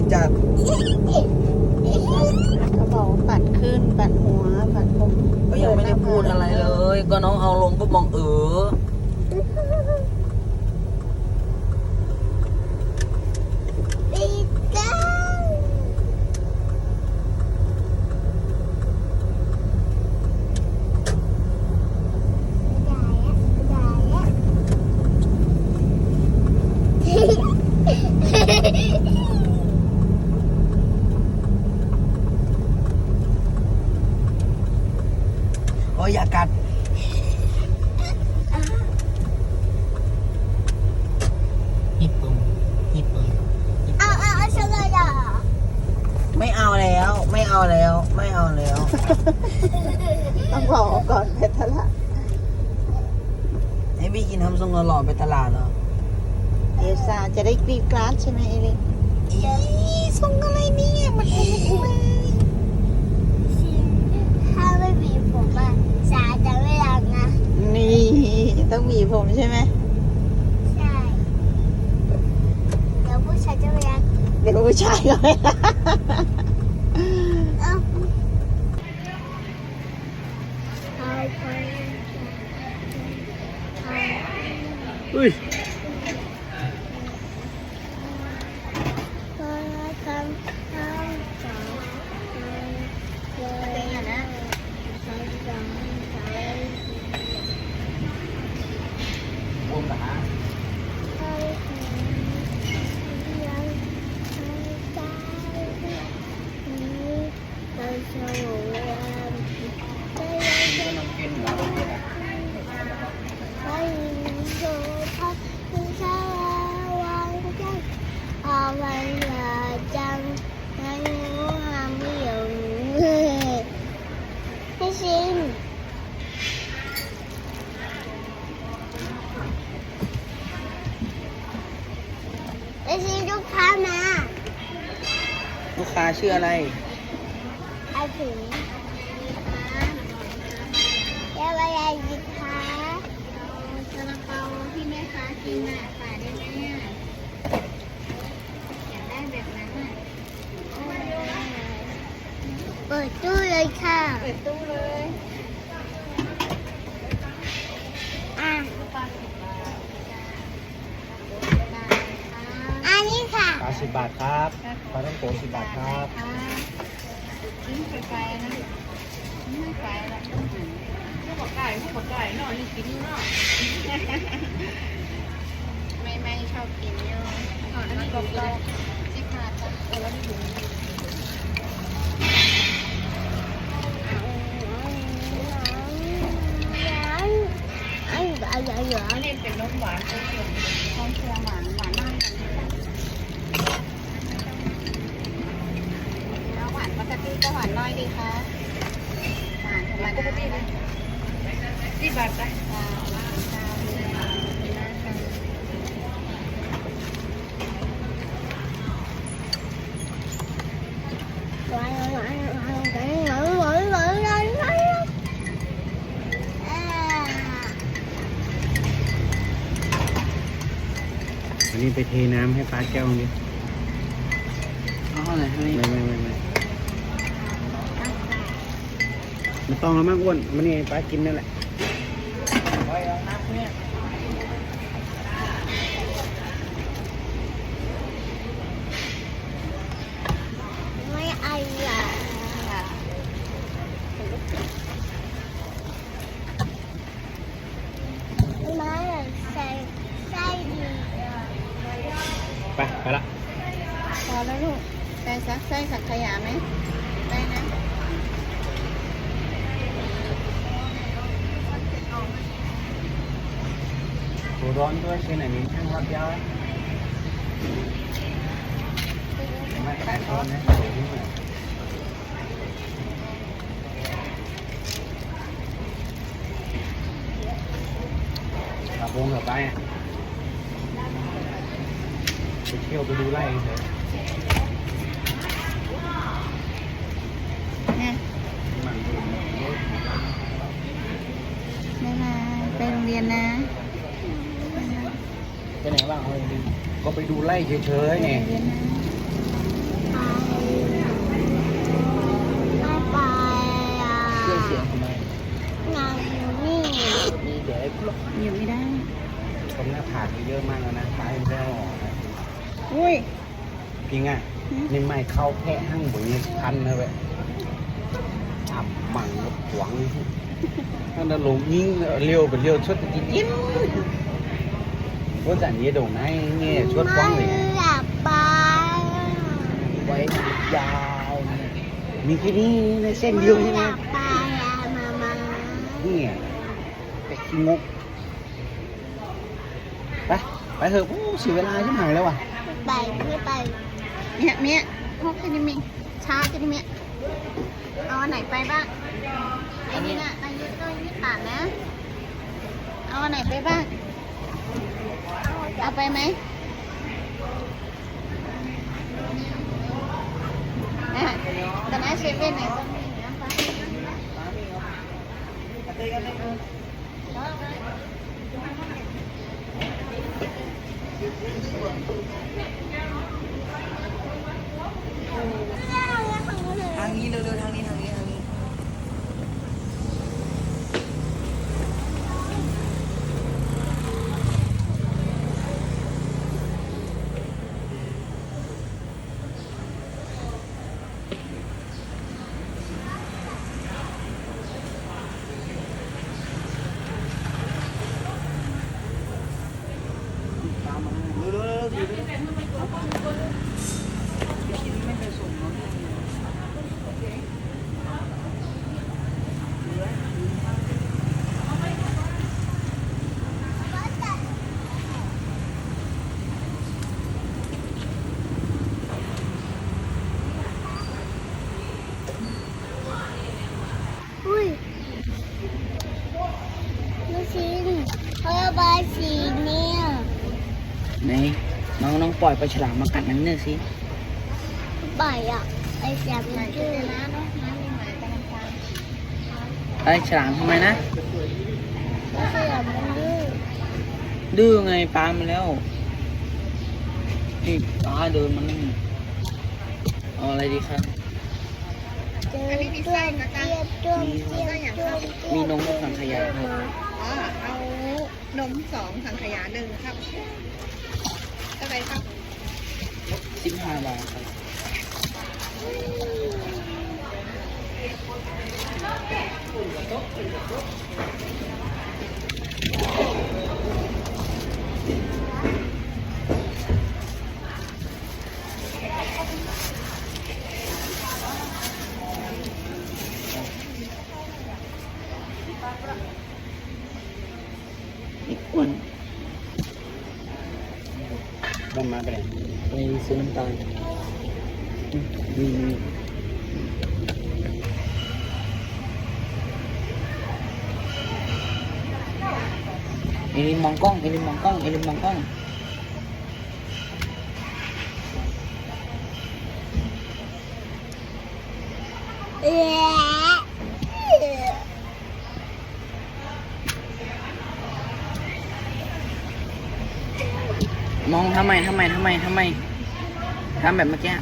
ยจัดกระเป๋าปัดขึ้นปัดหัวปัดผมก็ยังไม่ได้พูดอะไรเลย ก็น้องเอาลงก็มองเออ เอาแล้ว ไม่เอาแล้ว ต้องบอกก่อนเพชรละให้พี่กินทำทรงหล่อๆไปตลาดเหรอ เอลซ่าจะได้กรีดกราดใช่ไหมเอลินอีทรงอะไรเนี่ยมันเองเลยถ้าไม่มีผมอะสาจะไม่รักนะ นี่ ต้องมีผมใช่ไหมใช่ เดี๋ยวผู้ชายจะไม่รัก เดี๋ยวผู้ชายก็ไม่รัก เอ้าเอาไปเอา อุ้ย ไปทำเอาสองเป็นอย่างนั้นสองสองสาม วงกะฮะ ก็นำกินเหรอ พี่ชิมพี่ชิมลูกค้ามา ลูกค้า ชื่ออะไรเอาถึงเดี๋ยวอะไรดีคะซาลาเปาที่แม่ค้ากินน่ะขายได้ไหมอะอยากได้แบบนั้นอะเปิดตู้เลยค่ะ เปิดตู้เลยอะอันนี้ค่ะ ปลาสิบบาทครับปลาต้องโกสิบบาทครับยิ่งไกลๆนะไม่ไกลละพวกบอกไก่พวกบอกไก่เนาะนี่กินอยู่เนาะไม่ไม่ชอบกินเยอะเนาะนี่บอกไก่ที่ขาดจ้ะเออแล้วนี่ถุงอันอันอันอันนี้เป็นนมหวานเป็นส่วนของเชียหวานหวานมากแล้วหวานปกติก็หวานน้อย ดีคะหวานธรรมดาปกตินะที่บาทจ้ะอันนี้ไปเทน้ำให้ปลาแก้วนี้อาเท่าไหร่เท่านี้ ไม่ไม่ไม่ไม่ไม่ ต้องแล้วมากอ้วนมันนี่ให้ปลากินนั่นแหละไว้เอาน้ำเนี่ยไม่อร่อยไม่ใส่ไส้ดีไปไปละพอแล้วลูกใส่ซักใส่สักขยะไหมได้นะ ตัวร้อนด้วยเช่นอันนี้ช่างรับยาวไเดี๋ยวนี้มาขับวงขับไปอะไปเที่ยวไปดูไร่เถอะเนี่ยมันดูไม่มาไปโรงเรียนนะไปไหนบ้างเอาดีก็ไปดูไร่เฉยๆไงเรียนนะไม่ไปอะเครื่องเสียงทำไมงานนี่มีเดี๋ยวไอ้พวกอยู่ไม่ได้คนหน้าผากนี่เยอะมากแล้วนะตายไม่ได้ออกนะอุ้ยจริงอะนี่ไม่เข้าแพะหั่งบุ๋ยพันเลยเว้ยทำมังรถหวงนั่นน่ะลงยิงเลี้ยวไปเลี้ยวชดจริงยิง ว่าจากนี้โด่งไหนเนี่ยชดฟ้องเลยไม่อยากไปไว้ยาวเนี่ยมีแค่นี้ในเส้นเดียวใช่ไหมอยากไปอะมามาเนี่ยแต่ขี้งกไปไปเถอะโอ้เสียเวลาชิบหายแล้วว่ะไปไม่ไปเมียเมียพกจะนี่มีช้าจะนี่เมียเอาอันไหนไปบ้างไอ้นี่น่ะนายยุทธก็ยี่ป่านนะเอาอันไหนไปบ้าง เอาไปไหมอะตอนนั้นเซเว่นไหนต้องมีน้ำปลาทางนี้เร็วๆทางนี้ทางนี้ทางนี้ ตามมาเร็วๆเร็วๆเร็วๆไม่ไปส่งเนาะ อุ้ยลูกชิ้นเพราะบายสีเนี่ย ไหนน้องน้อง ปล่อยปลาฉลามมากัดนั้นเนี่ยสิบ่ายอะไอ้แซมมันดื้อน้ำเนาะน้ำมีหมายกำลังฟังไอ้ฉลามทำไมนะไอ้แซมมันดื้อดื้อไงปลามาแล้วนี่ปลาเดินมันนั่นเอาอะไรดีครับเจอต้วมเตี้ยต้วมเตี้ยต้วมเตี้ยมีนมกับสังขยาครับอ๋อเอานมสองสังขยาหนึ่งครับเท่า ไหรครับสิบห้าบาทครับอีกอ้วน มันมาไปไหน ไปซื้อน้ำตาลมีมี เอลินมองกล้อง เอลินมองกล้อง เอลินมองกล้อง เอ๊ะ มอง ทำไมทำไมทำไมทำไมทำแบบเมื่อกี้